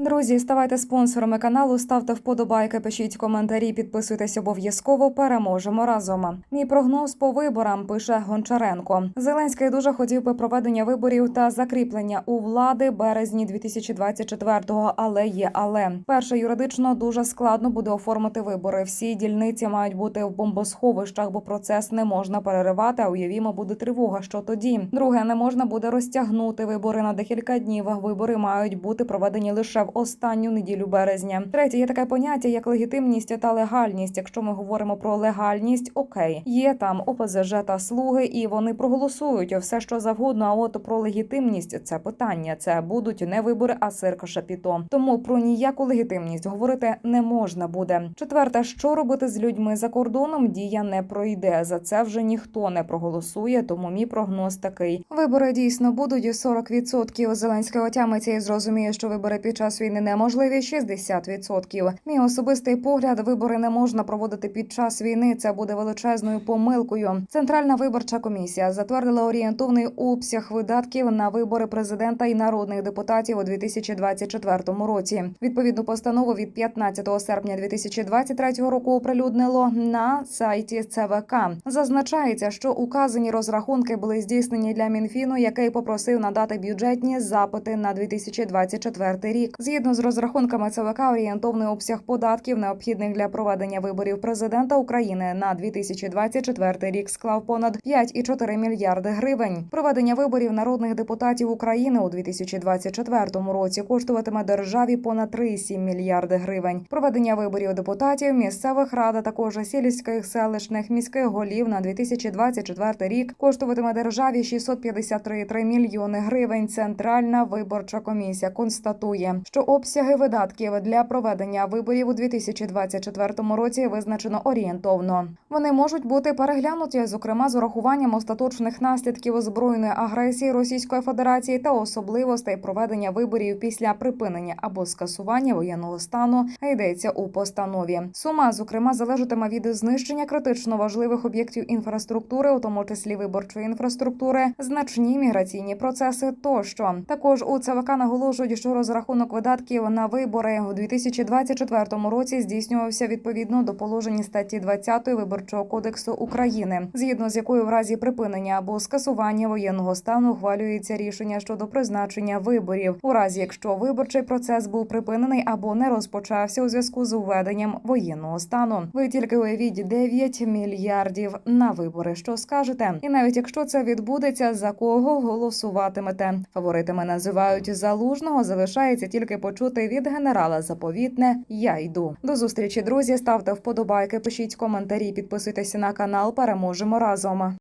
Друзі, ставайте спонсорами каналу, ставте вподобайки, пишіть коментарі, підписуйтесь обов'язково. Переможемо разом. Мій прогноз по виборам пише Гончаренко. Зеленський дуже хотів би проведення виборів та закріплення у влади березні 2024-го, але є але перше юридично дуже складно буде оформити вибори. Всі дільниці мають бути в бомбосховищах, бо процес не можна переривати. А уявімо, буде тривога. Що тоді? Друге, не можна буде розтягнути вибори на декілька днів. Вибори мають бути проведені лише в останню неділю березня. Третє є таке поняття як легітимність та легальність. Якщо ми говоримо про легальність, окей, є там ОПЗЖ та слуги, і вони проголосують все, що завгодно. А от про легітимність це питання. Це будуть не вибори, а сирка шапіто. Тому про ніяку легітимність говорити не можна буде. Четверте, що робити з людьми за кордоном, дія не пройде. За це вже ніхто не проголосує. Тому мій прогноз такий: вибори дійсно будуть 40%. Зеленський отямиться і зрозуміє, що вибори під час війни неможливі 60%. Мій особистий погляд, вибори не можна проводити під час війни. Це буде величезною помилкою. Центральна виборча комісія затвердила орієнтовний обсяг видатків на вибори президента і народних депутатів у 2024 році. Відповідну постанову від 15 серпня 2023 року оприлюднило на сайті ЦВК. Зазначається, що указані розрахунки були здійснені для Мінфіну, який попросив надати бюджетні запити на 2024 рік. Згідно з розрахунками ЦВК, орієнтовний обсяг податків, необхідних для проведення виборів президента України на 2024 рік, склав понад 5,4 мільярди гривень. Проведення виборів народних депутатів України у 2024 році коштуватиме державі понад 3,7 мільярди гривень. Проведення виборів депутатів місцевих рад, а також сільських селищних міських голів на 2024 рік коштуватиме державі 653,3 мільйони гривень. Центральна виборча комісія констатує, що обсяги видатків для проведення виборів у 2024 році визначено орієнтовно. Вони можуть бути переглянуті, зокрема з урахуванням остаточних наслідків збройної агресії Російської Федерації та особливостей проведення виборів після припинення або скасування воєнного стану. Йдеться у постанові. Сума зокрема залежатиме від знищення критично важливих об'єктів інфраструктури, у тому числі виборчої інфраструктури, значні міграційні процеси тощо. Також у ЦВК наголошують, що розрахунок видатків на вибори у 2024 році здійснювався відповідно до положень статті 20 виборчого кодексу України, згідно з якою в разі припинення або скасування воєнного стану ухвалюється рішення щодо призначення виборів, у разі якщо виборчий процес був припинений або не розпочався у зв'язку з введенням воєнного стану. Ви тільки уявіть 9 мільярдів на вибори. Що скажете? І навіть якщо це відбудеться, за кого голосуватимете? Фаворитами називають залужного. Залишається тільки почути від генерала заповітне Я йду. До зустрічі, друзі. Ставте вподобайки, пишіть коментарі, підписуйтесь на канал. Переможемо разом.